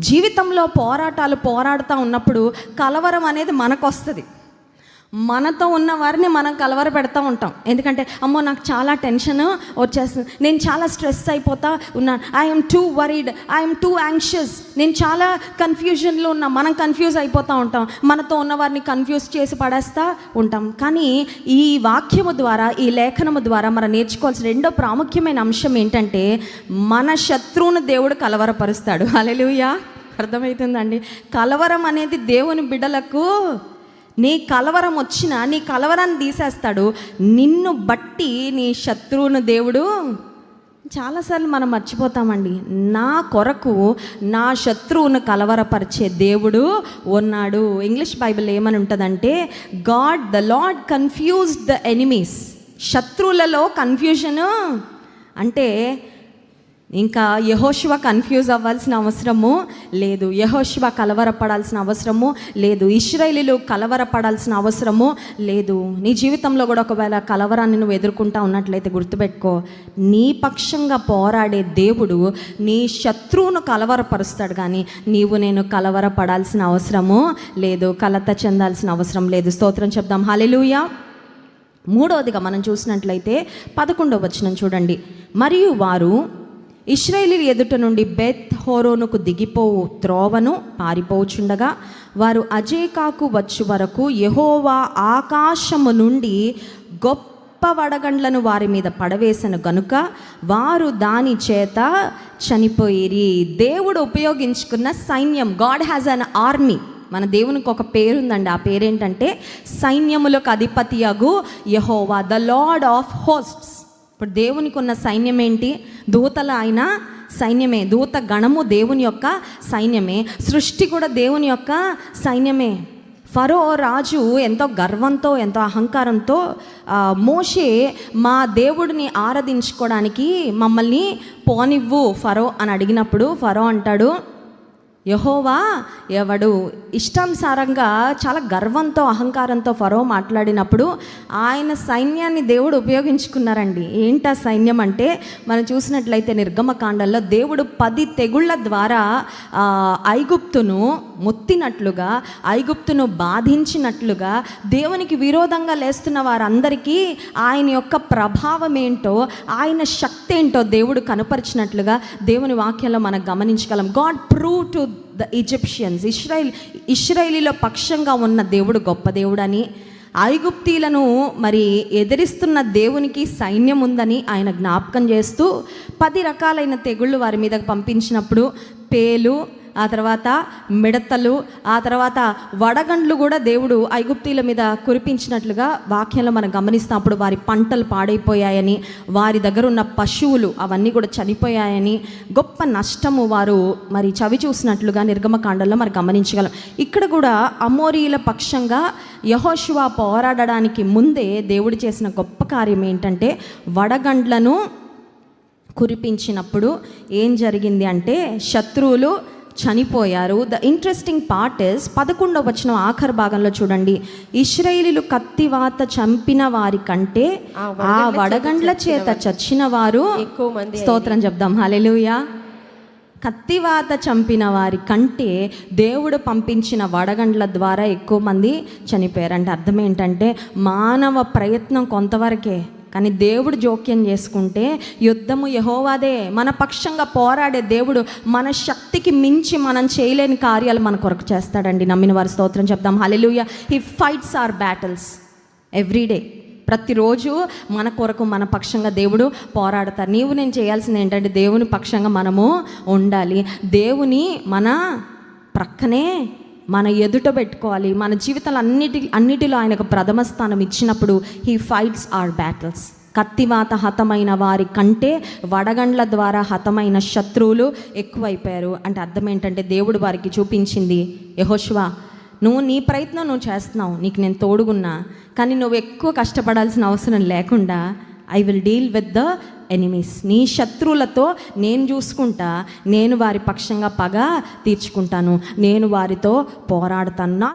జీవితంలో పోరాటాలు పోరాడుతూ ఉన్నప్పుడు కలవరం అనేది మనకు వస్తుంది మనతో ఉన్న వారిని మనం కలవర పెడతా ఉంటాం. ఎందుకంటే అమ్మో నాకు చాలా టెన్షన్ వచ్చేస్తుంది. నేను చాలా స్ట్రెస్ అయిపోతా ఉన్నాను. I'm too worried I'm too anxious నేను చాలా కన్ఫ్యూజన్లో ఉన్నా. మనం కన్ఫ్యూజ్ అయిపోతూ ఉంటాం. మనతో ఉన్న వారిని కన్ఫ్యూజ్ చేసి పడేస్తా ఉంటాం. కానీ ఈ వాక్యము ద్వారా ఈ లేఖనము ద్వారా మనం నేర్చుకోవాల్సిన రెండో ప్రాముఖ్యమైన అంశం ఏంటంటే మన శత్రువును దేవుడు కలవరపరుస్తాడు. అలెలుయా అర్థమవుతుందండి? కలవరం అనేది దేవుని బిడ్డలకు నీ కలవరం వచ్చినా నీ కలవరాన్ని తీసేస్తాడు. నిన్ను బట్టి నీ శత్రువును దేవుడు చాలాసార్లు మనం మర్చిపోతామండి. నా కొరకు నా శత్రువును కలవరపరిచే దేవుడు ఉన్నాడు. ఇంగ్లీష్ బైబిల్ ఏమని ఉంటుందంటే God the Lord confused the enemies. శత్రువులలో confusion అంటే ఇంకా యహోశివ కన్ఫ్యూజ్ అవ్వాల్సిన అవసరము లేదు. యహోశివ కలవరపడాల్సిన అవసరము లేదు. ఇస్రాయలీలు కలవరపడాల్సిన అవసరము లేదు. నీ జీవితంలో కూడా ఒకవేళ కలవరాన్ని నువ్వు ఎదుర్కొంటా ఉన్నట్లయితే గుర్తుపెట్టుకో. నీ పక్షంగా పోరాడే దేవుడు నీ శత్రువును కలవరపరుస్తాడు కానీ నీవు నేను కలవరపడాల్సిన అవసరము లేదు. కలత చెందాల్సిన అవసరం లేదు. స్తోత్రం చెప్దాం. హాలెలూయా మూడవదిగా మనం చూసినట్లయితే పదకొండవ వచనం చూడండి. మరియు వారు ఇస్రాయేలీ ఎదుట నుండి బెత్ హోరోనుకు దిగిపోవు త్రోవను పారిపోచుండగా వారు అజేకాకు వచ్చు వరకు యహోవా ఆకాశము నుండి గొప్ప వడగండ్లను వారి మీద పడవేసిన గనుక వారు దాని చేత చనిపోయిరి. దేవుడు ఉపయోగించుకున్న సైన్యం గాడ్ హ్యాజ్ అన్ ఆర్మీ మన దేవునికి ఒక పేరుందండి. ఆ పేరేంటంటే సైన్యములకు అధిపతియగు యహోవా ద లార్డ్ ఆఫ్ హోస్ట్స్ ఇప్పుడు దేవునికి ఉన్న సైన్యం ఏంటి దూతల ఆయన సైన్యమే. దూత గణము దేవుని యొక్క సైన్యమే. సృష్టి కూడా దేవుని యొక్క సైన్యమే. ఫరో రాజు ఎంతో గర్వంతో ఎంతో అహంకారంతో మోషే మా దేవుడిని ఆరాధించుకోవడానికి మమ్మల్ని పోనివ్వు ఫరో అని అడిగినప్పుడు ఫరో అంటాడు యహోవా ఎవడు ఇష్టానుసారంగా చాలా గర్వంతో అహంకారంతో ఫరో మాట్లాడినప్పుడు ఆయన సైన్యాన్ని దేవుడు ఉపయోగించుకున్నారండి. ఏంటా సైన్యం అంటే మనం చూసినట్లయితే నిర్గమకాండంలో దేవుడు పది తెగుళ్ళ ద్వారా ఐగుప్తును మొత్తినట్లుగా ఐగుప్తును బాధించినట్లుగా దేవునికి విరోధంగా లేస్తున్న వారందరికీ ఆయన యొక్క ప్రభావం ఏంటో ఆయన శక్తి ఏంటో దేవుడు కనపరిచినట్లుగా దేవుని వాక్యంలో మనం గమనించగలం. God prove to the Egyptians. Israel ఇస్రాయేలీలో పక్షంగా ఉన్న దేవుడు గొప్ప దేవుడని ఐగుప్తీలను మరి ఎదిరిస్తున్న దేవునికి సైన్యం ఉందని ఆయన జ్ఞాపకం చేస్తూ పది రకాలైన తెగుళ్ళు వారి మీద పంపించినప్పుడు పేలు ఆ తర్వాత మిడతలు ఆ తర్వాత వడగండ్లు కూడా దేవుడు ఐగుప్తీల మీద కురిపించినట్లుగా వాక్యంలో మనం గమనిస్తున్నప్పుడు వారి పంటలు పాడైపోయాయని వారి దగ్గర ఉన్న పశువులు అవన్నీ కూడా చనిపోయాయని గొప్ప నష్టము వారు మరి చవి చూసినట్లుగా నిర్గమకాండంలో మరి గమనించగలం. ఇక్కడ కూడా అమోరీల పక్షంగా యహోశివా పోరాడడానికి ముందే దేవుడు చేసిన గొప్ప కార్యం ఏంటంటే వడగండ్లను కురిపించినప్పుడు ఏం జరిగింది అంటే శత్రువులు చనిపోయారు. ద ఇంట్రెస్టింగ్ పార్ట్ ఇస్ పదకొండవ వచ్చిన ఆఖరి భాగంలో చూడండి. ఇస్రాయేలీలు కత్తివాత చంపిన వారి కంటే ఆ వడగండ్ల చేత చచ్చిన వారు ఎక్కువ మంది స్తోత్రం చెప్దాం. హల్లెలూయా. కత్తివాత చంపిన వారి కంటే దేవుడు పంపించిన వడగండ్ల ద్వారా ఎక్కువ మంది చనిపోయారు అంటే అర్థం ఏంటంటే మానవ ప్రయత్నం కొంతవరకే. కానీ దేవుడు జోక్యం చేసుకుంటే యుద్ధము యహోవాదే. మన పక్షంగా పోరాడే దేవుడు మన శక్తికి మించి మనం చేయలేని కార్యాలు మన కొరకు చేస్తాడండి. నమ్మిన వారి స్తోత్రం చెప్దాం. Hallelujah he fights our battles everyday ప్రతిరోజు మన కొరకు మన పక్షంగా దేవుడు పోరాడతారు. నీవు నేను చేయాల్సింది ఏంటంటే దేవుని పక్షంగా మనము ఉండాలి. దేవుని మన ప్రక్కనే మన ఎదుట పెట్టుకోవాలి. మన జీవితాలు అన్నిటి అన్నిటిలో ఆయనకు ప్రథమ స్థానం ఇచ్చినప్పుడు హీ ఫైట్స్ ఆర్ బ్యాటిల్స్ కత్తివాత హతమైన వారి కంటే వడగండ్ల ద్వారా హతమైన శత్రువులు ఎక్కువైపోయారు. అంటే అర్థం ఏంటంటే దేవుడు వారికి చూపించింది యహోష్వా నువ్వు నీ ప్రయత్నం నువ్వు చేస్తున్నావు నీకు నేను తోడుగున్నా. కానీ నువ్వు ఎక్కువ కష్టపడాల్సిన అవసరం లేకుండా I will deal with the enemies నీ శత్రువులతో నేను చూసుకుంటా నేను వారి పక్షంగా పగ తీర్చుకుంటాను. నేను వారితో పోరాడుతాను.